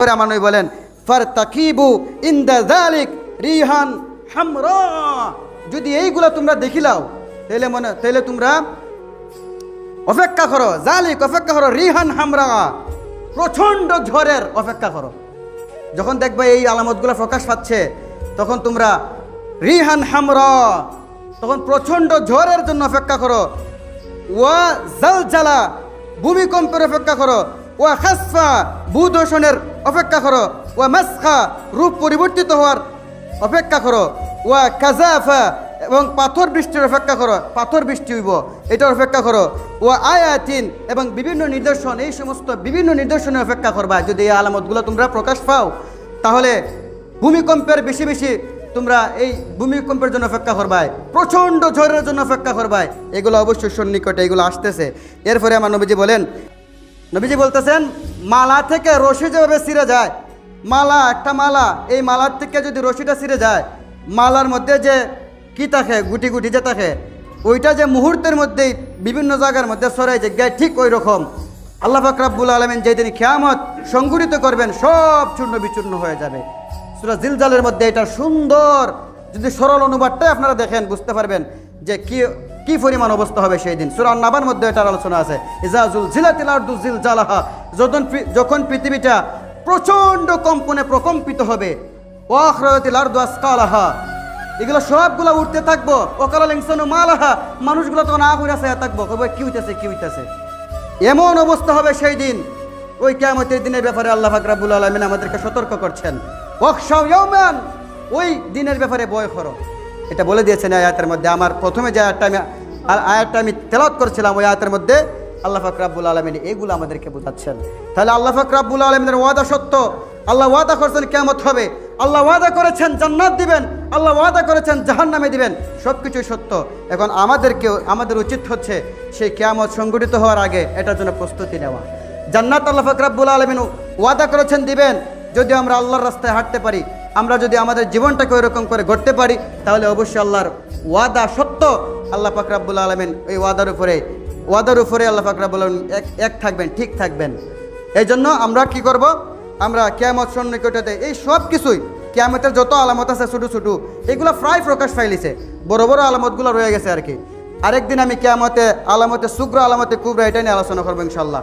নবী বলেন ফার তাকিবু ইন্দা জালিক রিহান হামরা। যদি এইগুলো তোমরা দেখিলাও তাহলে মনে তাহলে তোমরা অপেক্ষা করো জালিক অপেক্ষা করো, রিহান হামরা। প্রচণ্ড ঝড়ের অপেক্ষা করো। যখন দেখবে এই আলামতগুলো প্রকাশ পাচ্ছে, তখন তোমরা রিহান হামরা। তখন প্রচণ্ড ঝড়ের জন্য অপেক্ষা করো। ওয়া জালজালা, ভূমিকম্পের অপেক্ষা করো। ওয়া খাসফা ভূদর্শনের অপেক্ষা করো। ওয়া মাসখা, রূপ পরিবর্তিত হওয়ার অপেক্ষা করো। ওয়া কাজাফা এবং পাথর বৃষ্টির অপেক্ষা করো। পাথর বৃষ্টি হইব, এটার অপেক্ষা করো। ও আয়াতিন, এবং বিভিন্ন নিদর্শন, এই সমস্ত বিভিন্ন নিদর্শনের অপেক্ষা করবা। যদি এই আলামতগুলো তোমরা প্রকাশ পাও, তাহলে ভূমিকম্পের বেশি বেশি তোমরা এই ভূমিকম্পের জন্য অপেক্ষা করবাই। প্রচণ্ড ঝড়ের জন্য অপেক্ষা করবাই। এগুলো অবশ্যই সন্নিকটে এগুলো আসতেছে। এরপরে আমার নবীজি বলেন নবীজি বলতেছেন, মালা থেকে রশি যেভাবে ছিঁড়ে যায়, মালা, একটা মালা, এই মালার থেকে যদি রশিটা ছিঁড়ে যায়, মালার মধ্যে যে কি থাকে, গুটি গুটি যে থাকে, ওইটা যে মুহূর্তের মধ্যেই বিভিন্ন জায়গার মধ্যে সরাই যে গায়ে ঠিক ওই রকম। আল্লাহ ফাকরাবুল আলমিন যেদিন খেয়ামত সংগঠিত করবেন, সব চূর্ণ বিচূর্ণ হয়ে যাবে। সুরা জিলজালের মধ্যে এটা সুন্দর, যদি সরল অনুবাদটাই আপনারা দেখেন, বুঝতে পারবেন। যে কি কি পরিমাণ অবস্থা হবে সেই দিন? সুরান নাবার মধ্যে এটার আলোচনা আছে। ইজাজুল জিলাতিল আরদু জিলজালাহা যখন যখন পৃথিবীটা প্রচণ্ড কম্পনে প্রকম্পিত হবে ওয়াখরাতিল আরদু আসকালাহা, এগুলো সবগুলো উঠতে থাকব ওকাল ইনসানু মালাহা, মানুষগুলো তখন আগুন আছে থাকব, কবে কি হইতেছে কি হইতেছে? এমন অবস্থা হবে সেই দিন, ওই কেয়ামতের দিনের ব্যাপারে আল্লাহ ফাকরাবুল আলমিন আমাদেরকে সতর্ক করছেন। ওয়াকশাও ওই দিনের ব্যাপারে ভয় করো। এটা বলে দিয়েছেন আয়াতের মধ্যে। আমার প্রথমে যে আয়াতটা আমি আয়াতটা আমি তেলাওয়াত করছিলাম, ওই আয়াতের মধ্যে আল্লাহ ফাকরাবুল আলমিন এগুলো আমাদেরকে বোঝাচ্ছেন। তাহলে আল্লাহ ফাকরাবুল আলমিনের ওয়াদা সত্য। আল্লাহ ওয়াদা করছেন কেমত হবে। আল্লাহ ওয়াদা করেছেন জান্নাত দিবেন। আল্লাহ ওয়াদা করেছেন জাহান্নামে দিবেন। সব কিছুই সত্য। এখন আমাদেরকেও আমাদের উচিত হচ্ছে সেই কেয়ামত সংগঠিত হওয়ার আগে এটার জন্য প্রস্তুতি নেওয়া। জান্নাত আল্লাহ ফাকরাবুল আলমিন ওয়াদা করেছেন, দিবেন। যদি আমরা আল্লাহর রাস্তায় হাঁটতে পারি আমরা যদি আমাদের জীবনটাকে ওইরকম করে গড়তে পারি, তাহলে অবশ্যই আল্লাহর ওয়াদা সত্য। আল্লাহ ফাকরাবুল আলমিন ওই ওয়াদার উপরে ওয়াদার উপরে আল্লাহ ফাকরাবুল আলমিন এক এক থাকবেন, ঠিক থাকবেন। এই জন্য আমরা কি করব? আমরা কেয়ামত সন্নিকটতে এই সব কিছুই, কেয়ামতের যত আলামত আছে ছোটো ছোটো, এগুলো প্রায় প্রকাশ পাইলিছে। বড় বড় আলামতগুলো রয়ে গেছে আর কি। আরেকদিন আমি কেয়ামতে আলামতে, শুক্র আলামতে কুবরা এটা নিয়ে আলোচনা করব ইনশাল্লাহ